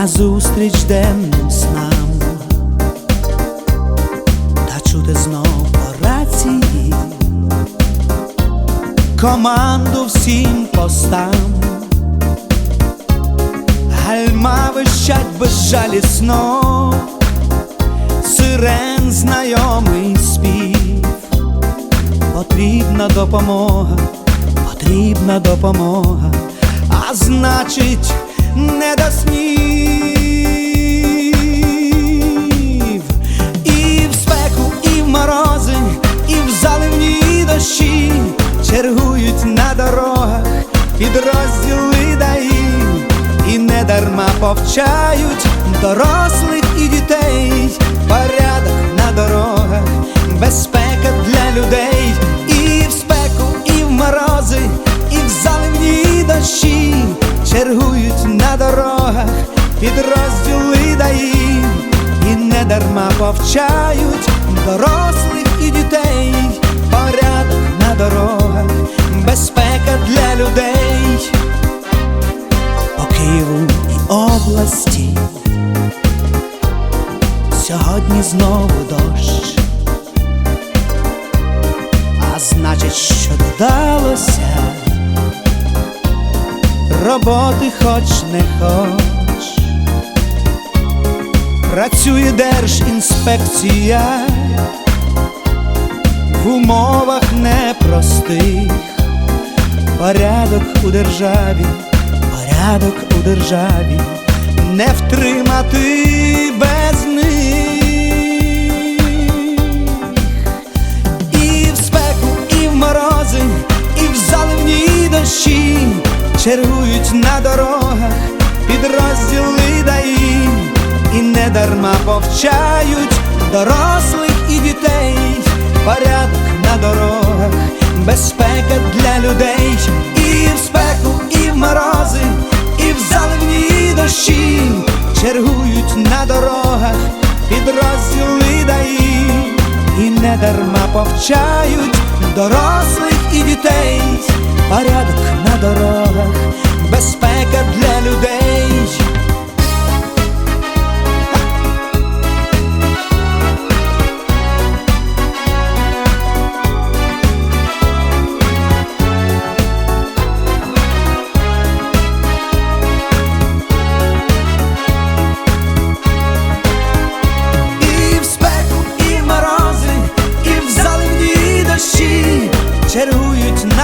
назустріч денним снам, та чути знов рації. Команду всім постам, гальма вищать безжалісно, сирен знайомий спів, потрібна допомога, потрібна допомога, а значить, не до снів. І в спеку, і в морози, і в заливні дощі чергують на дорогах підрозділи даї, і недарма повчають дорослих і дітей, підрозділи даї, і недарма повчають дорослих і дітей, порядок на дорогах, безпека для людей, по Києву і області. Сьогодні знову дощ, а значить, що додалося? Роботи хоч не хоч, працює держінспекція в умовах непростих, порядок у державі, порядок у державі, не втримати без них. І в спеку, і в морози, і в заливні дощі чергують на дорогах повчають дорослих і дітей, порядок на дорогах, безпека для людей, і в спеку, і в морози, і в заливні дощі чергують на дорогах підрозділи даї, і недарма повчають дорослих і дітей, порядок на дорогах, безпека для людей.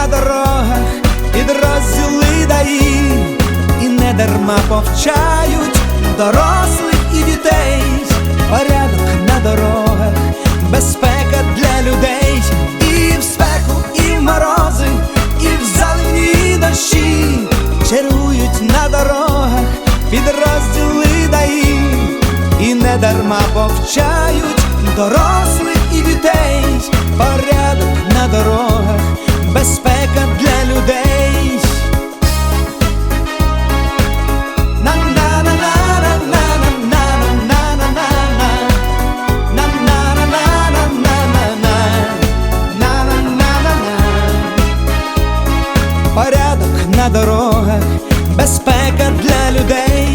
На дорогах підрозділи даї, і недарма повчають дорослих і дітей, порядок на дорогах, безпека для людей, і в спеку, і в морози, і в заливні дощі. Чергують на дорогах підрозділи даї і недарма повчають дорослих і дітей, порядок на дорогах, безпека для людей. Порядок на дорогах, безпека для людей.